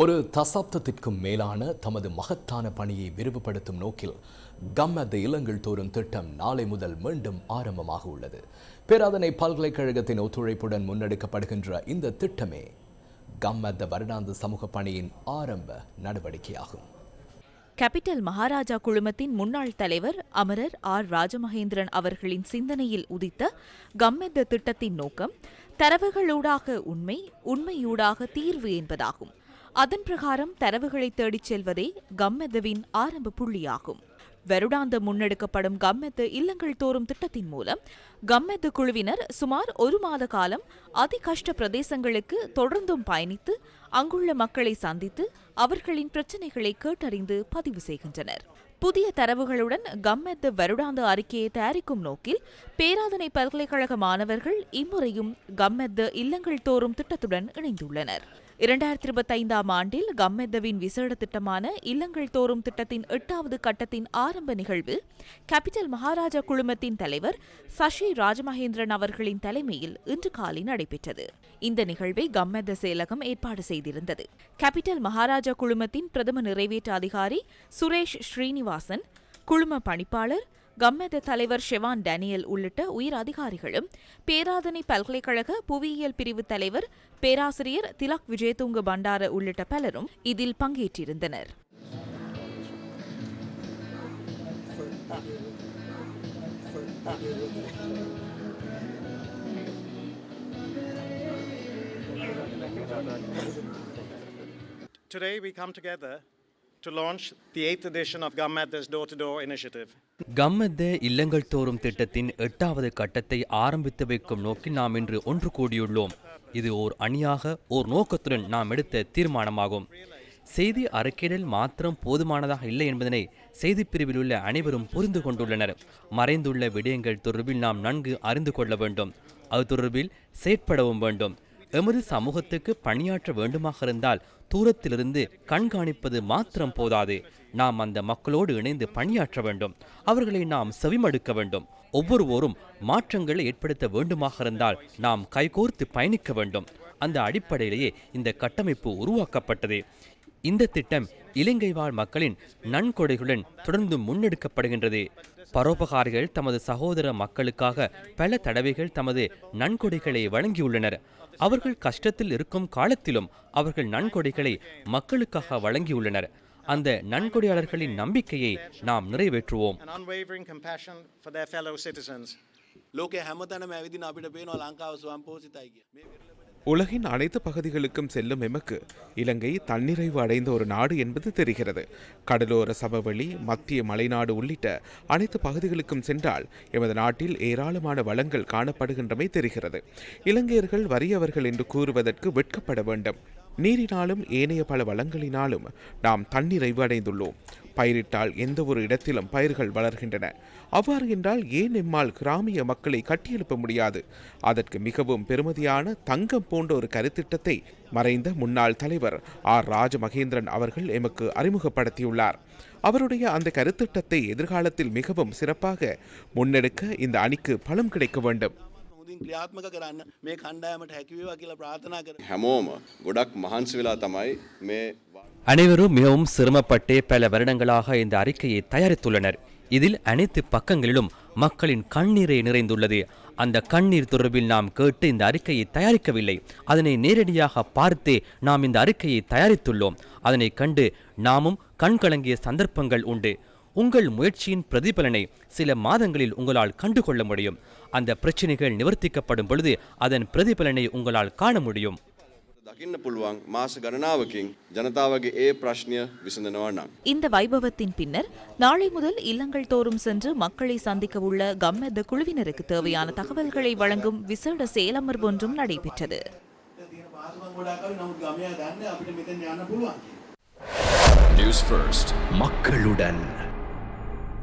ஒரு தசாப்தத்திற்கும் மேலான தமது மகத்தான பணியை விரிவுபடுத்தும் நோக்கில் கம்மத் இளங்கள் தோறும் திட்டம் நாளை முதல் மீண்டும் ஆரம்பமாக உள்ளது. பேராதனை பல்கலைக்கழகத்தின் ஒத்துழைப்புடன் முன்னெடுக்கப்படுகின்ற இந்த திட்டமே கம்மத் வருடாந்த சமூக பணியின் ஆரம்ப நடவடிக்கையாகும். கேபிட்டல் மகாராஜா குழுமத்தின் முன்னாள் தலைவர் அமரர் ஆர். ராஜமகேந்திரன் அவர்களின் சிந்தனையில் உதித்த கம்மெத்த திட்டத்தின் நோக்கம் தரவுகளூடாக உண்மை உண்மையூடாக தீர்வு என்பதாகும். அதன் பிரகாரம் தரவுகளை தேடிச் செல்வதே கம்மெதுவின் ஆரம்ப புள்ளியாகும். வருடாந்த முன்னெடுக்கப்படும் கம்மெத்து இல்லங்கள் தோறும் திட்டத்தின் மூலம் கம்மெத்து குழுவினர் சுமார் ஒரு மாத காலம் அதிகஷ்ட பிரதேசங்களுக்கு தொடர்ந்தும் பயணித்து அங்குள்ள மக்களை சந்தித்து அவர்களின் பிரச்சினைகளை கேட்டறிந்து பதிவு செய்கின்றனர். புதிய தரவுகளுடன் கம்மெத்து வருடாந்த அறிக்கையை தயாரிக்கும் நோக்கில் பேராதனை பல்கலைக்கழக மாணவர்கள் இம்முறையும் கம்மெத்து இல்லங்கள் தோறும் திட்டத்துடன் இணைந்துள்ளனர். இரண்டாயிரத்தி இருபத்தி ஐந்தாம் ஆண்டில் கம்மெத்தவின் விசேட திட்டமான இல்லங்கள் தோறும் திட்டத்தின் எட்டாவது கட்டத்தின் ஆரம்ப நிகழ்வு கேபிட்டல் மகாராஜா குழுமத்தின் தலைவர் சசி ராஜமகேந்திரன் அவர்களின் தலைமையில் இன்று காலை நடைபெற்றது. இந்த நிகழ்வை கம்மெத்த செயலகம் ஏற்பாடு செய்திருந்தது. கேபிட்டல் மகாராஜா குழுமத்தின் பிரதம நிறைவேற்று அதிகாரி சுரேஷ் ஸ்ரீனிவாசன் குழும பணிப்பாளர் கம்மெத தலைவர் ஷெவான் டேனியல் உள்ளிட்ட உயர் அதிகாரிகளும் பேராதனை பல்கலைக்கழக புவியியல் பிரிவு தலைவர் பேராசிரியர் திலக் விஜயதுங்க பண்டார உள்ளிட்ட பலரும் இதில் பங்கேற்றிருந்தனர். Today we come together to launch the eighth edition of Gammad's Door to Door initiative. கம்மத்த இல்லங்கள் தோறும் திட்டத்தின் எட்டாவது கட்டத்தை ஆரம்பித்து வைக்கும் நோக்கில் நாம் இன்று ஒன்று கூடியுள்ளோம். இது ஓர் அணியாக ஓர் நோக்கத்துடன் நாம் எடுத்த தீர்மானமாகும். செய்தி அறிக்கையிடல் மாத்திரம் போதுமானதாக இல்லை என்பதனை செய்திப் பிரிவில் உள்ள அனைவரும் புரிந்து கொண்டுள்ளனர். மறைந்துள்ள விடயங்கள் தொடர்பில் நாம் நன்கு அறிந்து கொள்ள வேண்டும். அது தொடர்பில் செயற்படவும் வேண்டும். எமது சமூகத்துக்கு பணியாற்ற வேண்டுமாக இருந்தால் தூரத்திலிருந்து கண்காணிப்பது மாத்திரம் போதாது. நாம் அந்த மக்களோடு இணைந்து பணியாற்ற வேண்டும். அவர்களை நாம் செவிமடுக்க வேண்டும். ஒவ்வொருவரும் மாற்றங்களை ஏற்படுத்த வேண்டுமாக இருந்தால் நாம் கைகோர்த்து பயணிக்க வேண்டும். அந்த அடிப்படையிலேயே இந்த கட்டமைப்பு உருவாக்கப்பட்டது. இந்த திட்டம் இலங்கை வாழ் மக்களின் நன்கொடைகளுடன் தொடர்ந்து முன்னெடுக்கப்படுகின்றது. பரோபகாரிகள் தமது சகோதர மக்களுக்காக பல தடவைகள் தமது நன்கொடைகளை வழங்கியுள்ளனர். அவர்கள் கஷ்டத்தில் இருக்கும் காலத்திலும் அவர்கள் நன்கொடைகளை மக்களுக்காக வழங்கியுள்ளனர் அந்த நன்கொடையாளர்களின் நம்பிக்கையை நாம் நிறைவேற்றுவோம் An unwavering compassion for their fellow citizens. ලෝකෙ හැමතැනම ඇවිදින අපිට පේනවා ලංකාව ස්වම්පෝසිතයි කිය. உலகின் அனைத்து பகுதிகளுக்கும் செல்லும் எமக்கு இலங்கை தன்னிறைவு அடைந்த ஒரு நாடு என்பது தெரிகிறது. கடலோர சமவெளி மத்திய மலைநாடு உள்ளிட்ட அனைத்து பகுதிகளுக்கும் சென்றால் எமது நாட்டில் ஏராளமான வளங்கள் காணப்படுகின்றமை தெரிகிறது. இலங்கையர்கள் வறியவர்கள் என்று கூறுவதற்கு வெட்கப்பட வேண்டும். நீரினாலும் ஏனைய பல வளங்களினாலும் நாம் தன்னிறைவு அடைந்துள்ளோம். பயிரிட்டால் எந்த ஒரு இடத்திலும் பயிர்கள் வளர்கின்றன அவ்வாறு என்றால் ஏன் எம்மால் கிராமிய மக்களை கட்டியெழுப்ப முடியாது அதற்கு மிகவும் பெருமதியான தங்கம் போன்ற ஒரு கருத்திட்டத்தை மறைந்த முன்னாள் தலைவர் ஆர் ராஜமகேந்திரன் அவர்கள் எமக்கு அறிமுகப்படுத்தியுள்ளார் அவருடைய அந்த கருத்திட்டத்தை எதிர்காலத்தில் மிகவும் சிறப்பாக முன்னெடுக்க இந்த அணிக்கு பலம் கிடைக்க வேண்டும் හොඳින් ක්‍රියාත්මක කරන්න මේ කණ්ඩායමට හැකිවේවා කියලා ප්‍රාථනා කර. හැමෝම ගොඩක් මහන්සි වෙලා තමයි මේ அனைவரும் மிகவும் சிரமப்பட்டு பல வருடங்களாக இந்த அறிக்கையை தயாரித்துள்ளனர். இதில் அனைத்து பக்கங்களிலும் மக்களின் கண்ணீரை நிறைந்துள்ளது. அந்த கண்ணீர் தொடர்பில் நாம் கேட்டு இந்த அறிக்கையை தயாரிக்கவில்லை. அதனை நேரடியாக பார்த்தே நாம் இந்த அறிக்கையை தயாரித்துள்ளோம். அதனை கண்டு நாமும் கண்கலங்கிய சந்தர்ப்பங்கள் உண்டு. உங்கள் முயற்சியின் பிரதிபலனை சில மாதங்களில் உங்களால் கண்டுகொள்ள முடியும். அந்த பிரச்சனைகள் நிவர்த்திக்கப்படும் பொழுது அதன் பிரதிபலனை உங்களால் காண முடியும். දකින්න පුළුවන් මාස ගණනාවකින් ජනතාවගේ ඒ ප්‍රශ්නය විසඳනවා නම්. இந்த வைபவத்தின் பின்னர் நாளை முதல் இல்லங்கள் தோறும் சென்று மக்களை சந்திக்க உள்ள கம்மெத்த குழுவினருக்கு தேவையான தகவல்களை வழங்கும் விசேட செயலமர்வு ஒன்றும் நடைபெற்றது තියෙන පාසුකම් ගොඩාක් අඩු නමුත් ගමයා දන්නේ අපිට මෙතෙන් යන්න පුළුවන් කියලා. News First. மக்களுடன்